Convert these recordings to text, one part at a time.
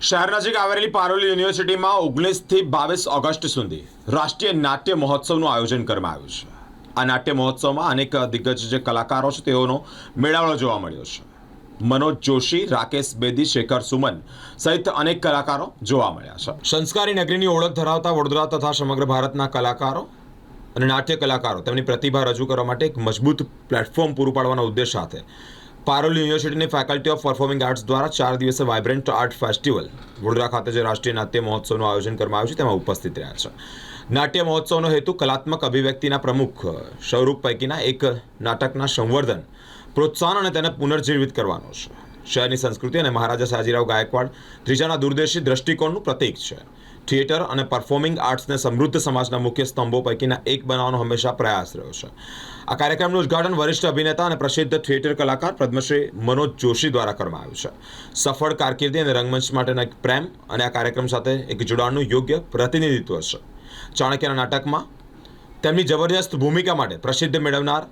શહેર નજીક આવેલી પારોલી યુનિવર્સિટીમાં ઓગણીસથી બાવીસ ઓગસ્ટ સુધી રાષ્ટ્રીય નાટ્ય મહોત્સવનું આયોજન કરવામાં આવ્યું છે. આ નાટ્ય મહોત્સવમાં અનેક દિગ્ગજ જે કલાકારો છે, તેઓનો મેળાવડો જોવા મળ્યો છે. મનોજ જોશી, રાકેશ બેદી, શેખર સુમન સહિત અનેક કલાકારો જોવા મળ્યા છે. સંસ્કારી નગરીની ઓળખ ધરાવતા વડોદરા તથા સમગ્ર ભારતના કલાકારો અને નાટ્ય કલાકારો તેમની પ્રતિભા રજૂ કરવા માટે એક મજબૂત પ્લેટફોર્મ પૂરું પાડવાના ઉદ્દેશ સાથે પારોલ યુનિવર્સિટીની ફેકલ્ટી ઓફ પરફોર્મિંગ આર્ટ્સ દ્વારા ચાર દિવસે વાઇબ્રન્ટ આર્ટ ફેસ્ટિવલ વડોદરા ખાતે જે રાષ્ટ્રીય નાટ્ય મહોત્સવનું આયોજન કરવામાં આવ્યું છે, તેમાં ઉપસ્થિત રહ્યા છે. નાટ્ય મહોત્સવનો હેતુ કલાત્મક અભિવ્યક્તિના પ્રમુખ સ્વરૂપ પૈકીના એક નાટકના સંવર્ધન, પ્રોત્સાહન અને તેને પુનર્જીવિત કરવાનો છે. શહેરની સંસ્કૃતિ અને મહારાજા સાજીરાવ ગાયકવાડ ત્રીજાના દૂરદર્શી દ્રષ્ટિકોણનું પ્રતીક છે. થિયેટર અને પરફોર્મિંગ આર્ટ્સને સમૃદ્ધ સમાજના મુખ્ય સ્તંભો પૈકીના એક બનાવવાનો હંમેશા પ્રયાસ રહ્યો છે. આ કાર્યક્રમનું ઉદ્ઘાટન વરિષ્ઠ અભિનેતા અને પ્રસિદ્ધ થિયેટર કલાકાર પદ્મશ્રી મનોજ જોશી દ્વારા કરવામાં આવ્યું છે. સફળ કારકિર્દી અને રંગમંચ માટેના એક પ્રેમ અને આ કાર્યક્રમ સાથે એક જોડાણનું યોગ્ય પ્રતિનિધિત્વ છે. ચાણક્યના નાટકમાં તેમની જબરજસ્ત ભૂમિકા માટે પ્રસિદ્ધ મેળવનાર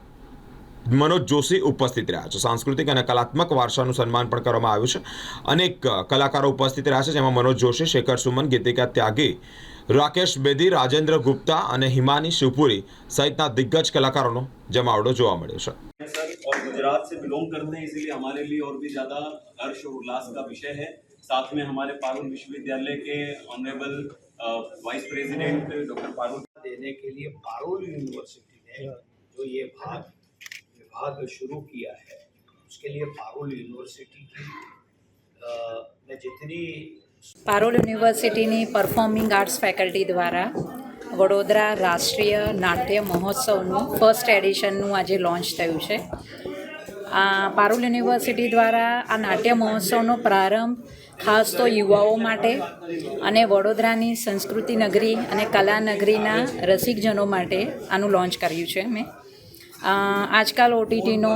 મનોજ જોશી ઉપસ્થિત રહ્યા છે સાંસ્કૃતિક અને કલાત્મક વારસાનું સન્માન પણ કરવામાં આવ્યું છે અનેક કલાકારો ઉપસ્થિત રહ્યા છે જેમાં મનોજ જોશી શેખર સુમન ગીતિકા ત્યાગી રાકેશ બેદી રાજેન્દ્ર ગુપ્તા અને હિમાની શિવપુરી સહિતના દિગ્ગજ કલાકારોનો જમાવડો જોવા મળ્યો છે हैं सर और गुजरात से बिलोंग करते हैं इसीलिए हमारे लिए और भी ज़्यादा हर्ष और उल्लास का विषय है साथ में हमारे पारुल विश्वविद्यालय के honourable vice president doctor Parul देने के लिए पारुल यूनिवर्सिटी ने जो ये भाग विभाग शुरू किया है उसके लिए पारुल यूनिवर्सिटी की अ, ने जितनी પારોલ યુનિવર્સિટીની પરફોર્મિંગ આર્ટ્સ ફેકલ્ટી દ્વારા વડોદરા રાષ્ટ્રીય નાટ્ય મહોત્સવનું ફર્સ્ટ એડિશનનું આજે લોન્ચ થયું છે આ પારોલ યુનિવર્સિટી દ્વારા આ નાટ્ય મહોત્સવનો પ્રારંભ ખાસ તો યુવાઓ માટે અને વડોદરાની સંસ્કૃતિ નગરી અને કલા નગરીના રસિકજનો માટે આનું લોન્ચ કર્યું છે મેં અ, આજકાલ ઓટીટીનો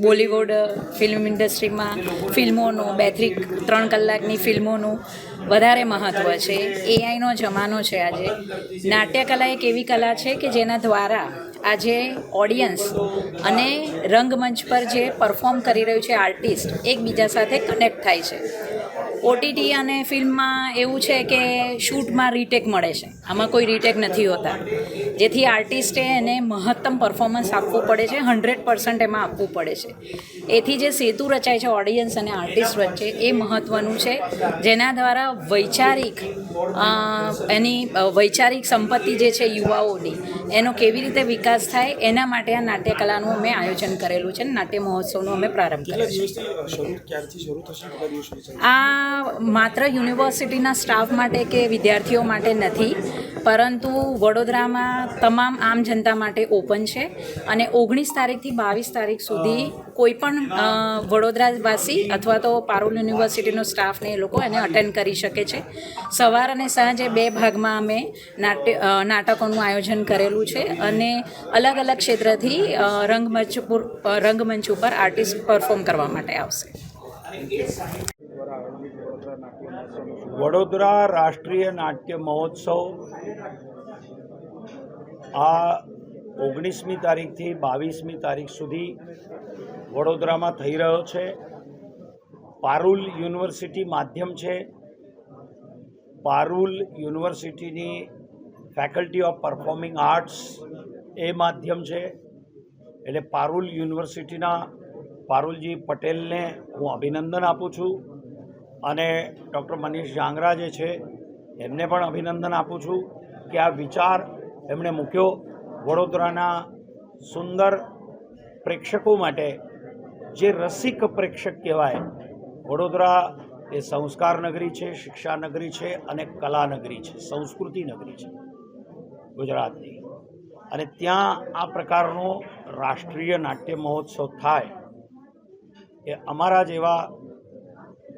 બોલિવૂડ ફિલ્મ ઇન્ડસ્ટ્રીમાં ફિલ્મોનું બેથી ત્રણ કલાકની ફિલ્મોનું વધારે મહત્ત્વ છે. એઆઈનો જમાનો છે આજે. નાટ્યકલા એક એવી કલા છે કે જેના દ્વારા આજે ઓડિયન્સ અને રંગમંચ પર જે પરફોર્મ કરી રહ્યું છે આર્ટિસ્ટ એકબીજા સાથે કનેક્ટ થાય છે. ઓટીટી અને ફિલ્મમાં એવું છે કે શૂટમાં રીટેક મળે છે. આમાં કોઈ રીટેક નથી હોતા. જેથી આર્ટિસ્ટે એને મહત્તમ પરફોર્મન્સ આપવું પડે છે હંડ્રેડ પર્સન્ટ એમાં આપવું પડે છે. એથી જે સેતુ રચાય છે ઓડિયન્સ અને આર્ટિસ્ટ વચ્ચે એ મહત્ત્વનું છે. જેના દ્વારા વૈચારિક એની વૈચારિક સંપત્તિ જે છે યુવાઓની એનો કેવી રીતે વિકાસ થાય એના માટે આ નાટ્યકલાનું અમે આયોજન કરેલું છે નાટ્ય મહોત્સવનો અમે પ્રારંભ કર્યો છે. આ માત્ર યુનિવર્સિટીના સ્ટાફ માટે કે વિદ્યાર્થીઓ માટે નથી, પરંતુ વડોદરામાં તમામ આમ જનતા માટે ઓપન છે અને ઓગણીસ તારીખથી બાવીસ તારીખ સુધી કોઈ પણ વડોદરાવાસી અથવા તો પારોલ યુનિવર્સિટીનો સ્ટાફને એ લોકો એને અટેન્ડ કરી શકે છે. સવાર અને સાંજે બે ભાગમાં અમે નાટ્ય નાટકોનું આયોજન કરેલું છે અને અલગ અલગ ક્ષેત્રથી રંગમંચ રંગમંચ ઉપર આર્ટિસ્ટ પરફોર્મ કરવા માટે આવશે. વડોદરા રાષ્ટ્રીય નાટ્ય મહોત્સવ આ ઓગણીસમી તારીખથી બાવીસમી તારીખ સુધી વડોદરામાં થઈ રહ્યો છે. પારુલ યુનિવર્સિટી માધ્યમ છે. પારુલ યુનિવર્સિટીની ફેકલ્ટી ઓફ પરફોર્મિંગ આર્ટ્સ એ માધ્યમ છે. એટલે પારુલ યુનિવર્સિટીના પારુલજી પટેલને હું અભિનંદન આપું છું. અને ડૉક્ટર મનીષ જાંગરા જે છે, એમને પણ અભિનંદન આપું છું કે આ વિચાર એમણે મૂક્યો વડોદરાના સુંદર પ્રેક્ષકો માટે, જે રસિક પ્રેક્ષક કહેવાય. વડોદરા એ સંસ્કાર નગરી છે, શિક્ષા નગરી છે અને કલા નગરી છે, સંસ્કૃતિ નગરી છે ગુજરાતની. અને ત્યાં આ પ્રકારનો રાષ્ટ્રીય નાટ્ય મહોત્સવ થાય એ અમારા જેવા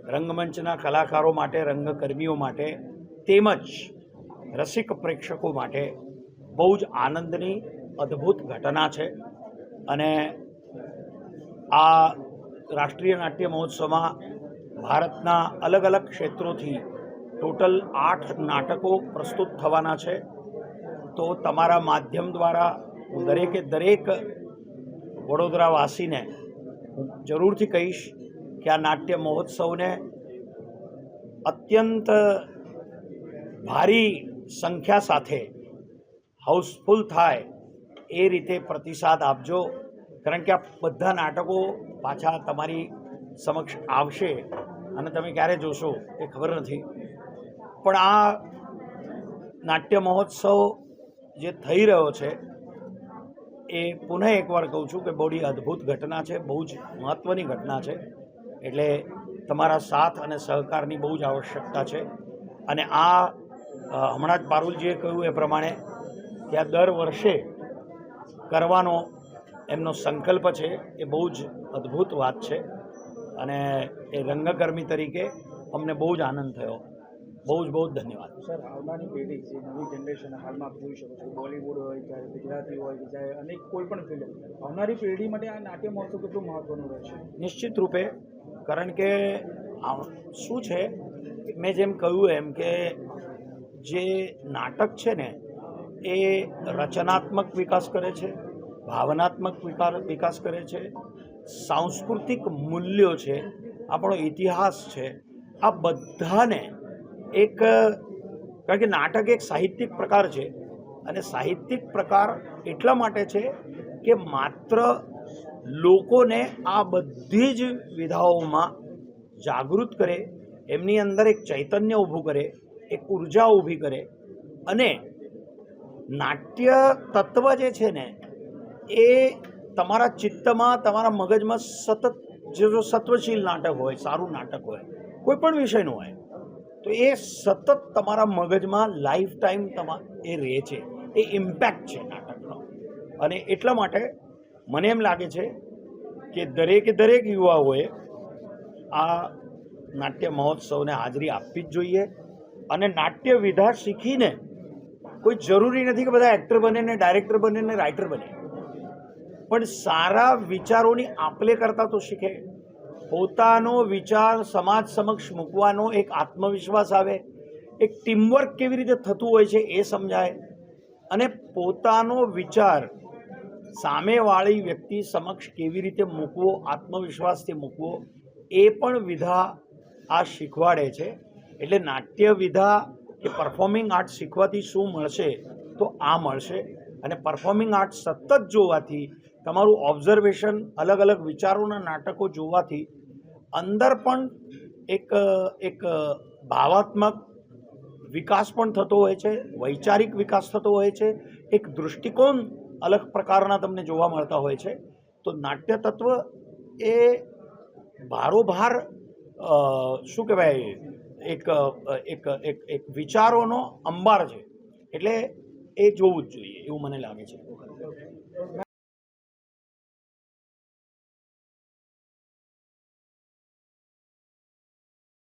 રંગમંચના કલાકારો માટે, રંગકર્મીઓ માટે, તેમજ રસિક પ્રેક્ષકો માટે બહુ જ આનંદની, અદ્ભુત ઘટના છે. અને આ રાષ્ટ્રીય નાટ્ય મહોત્સવમાં ભારતના અલગ અલગ ક્ષેત્રોથી ટોટલ આઠ નાટકો પ્રસ્તુત થવાના છે. તો તમારા માધ્યમ દ્વારા હું દરેકે દરેક વડોદરાવાસીને હું જરૂરથી કહીશ કે આ નાટ્ય મહોત્સવને અત્યંત ભારી સંખ્યા સાથે હાઉસફુલ થાય એ રીતે પ્રતિસાદ આપજો. કારણ કે આ બધા નાટકો પાછા તમારી સમક્ષ આવશે અને તમે ક્યારે જોશો એ ખબર નથી. પણ આ નાટ્ય મહોત્સવ જે થઈ રહ્યો છે એ પુનઃ એકવાર કહું છું કે બહુ અદ્ભુત ઘટના છે, બહુ જ મહત્ત્વની ઘટના છે. એટલે તમારા સાથ અને સહકારની બહુ જ આવશ્યકતા છે. અને આ હમણાં જ પારુલજીએ કહ્યું એ પ્રમાણે કે આ દર વર્ષે કરવાનો એમનો સંકલ્પ છે એ બહુ જ અદ્ભુત વાત છે. અને એ રંગકર્મી તરીકે અમને બહુ જ આનંદ થયો. બહુ જ બહુ જ ધન્યવાદ. સર આવનારી પેઢી જે નવી જનરેશન હાલમાં જોઈ શકો છો બોલિવૂડ હોય ચાહે ગુજરાતી હોય ચાહે અનેક કોઈ પણ ફિલ્મ આવનારી પેઢી માટે આ નાટ્ય મહોત્સવ કેટલું મહત્વનું રહેશે? નિશ્ચિત રૂપે કારણ કે આ શું છે મેં જેમ કહ્યું એમ કે જે નાટક છે ને એ રચનાત્મક વિકાસ કરે છે ભાવનાત્મક વિકાર વિકાસ કરે છે સાંસ્કૃતિક મૂલ્યો છે આપણો ઇતિહાસ છે આ બધાને એક, કારણ કે નાટક એક સાહિત્યિક પ્રકાર છે અને સાહિત્યિક પ્રકાર એટલા માટે છે કે માત્ર લોકોને આ બધી જ વિધાઓમાં જાગૃત કરે, એમની અંદર એક ચૈતન્ય ઊભું કરે, એક ઊર્જા ઊભી કરે અને નાટ્ય તત્વ જે છે ને, એ તમારા ચિત્તમાં, તમારા મગજમાં સતત જે સત્વશીલ નાટક હોય, સારું નાટક હોય, કોઈ પણ વિષયનું હોય તો એ સતત તમારા મગજમાં લાઈફ ટાઈમ તમા, એ રહે છે. એ ઇમ્પેક્ટ છે નાટકનો. અને એટલા માટે મને એમ લાગે છે કે દરેકે દરેક યુવાઓએ આ નાટ્ય મહોત્સવને હાજરી આપવી જ જોઈએ અને નાટ્ય વિધા શીખીને કોઈ જરૂરી નથી કે બધા એક્ટર બને ને ડાયરેક્ટર બને ને રાઇટર બને. પણ સારા વિચારોની આપલે કરતા તો શીખે. પોતાનો વિચાર સમાજ સમક્ષ મૂકવાનો એક આત્મવિશ્વાસ આવે, એક ટીમવર્ક કેવી રીતે થતું હોય છે એ સમજાય અને પોતાનો વિચાર સામેવાળી વ્યક્તિ સમક્ષ કેવી રીતે મૂકવો, આત્મવિશ્વાસથી મૂકવો એ પણ વિધા આ શીખવાડે છે. એટલે નાટ્ય વિધા કે પરફોર્મિંગ આર્ટ શીખવાથી શું મળશે તો આ મળશે અને પરફોર્મિંગ આર્ટ સતત જોવાથી, તમારું ઓબ્ઝર્વેશન અલગ અલગ વિચારોના નાટકો જોવાથી અંદર પણ એક એક ભાવાત્મક વિકાસ પણ થતો હોય છે, વૈચારિક વિકાસ થતો હોય છે, એક દૃષ્ટિકોણ અલગ પ્રકારના તમને જોવા મળતા હોય છે. તો નાટ્ય તત્વ એ ભારોભાર શું કહેવાય, એક એક એક એક વિચારોનો અંબાર છે. એટલે એ જોવું જ જોઈએ, એવું મને લાગે છે.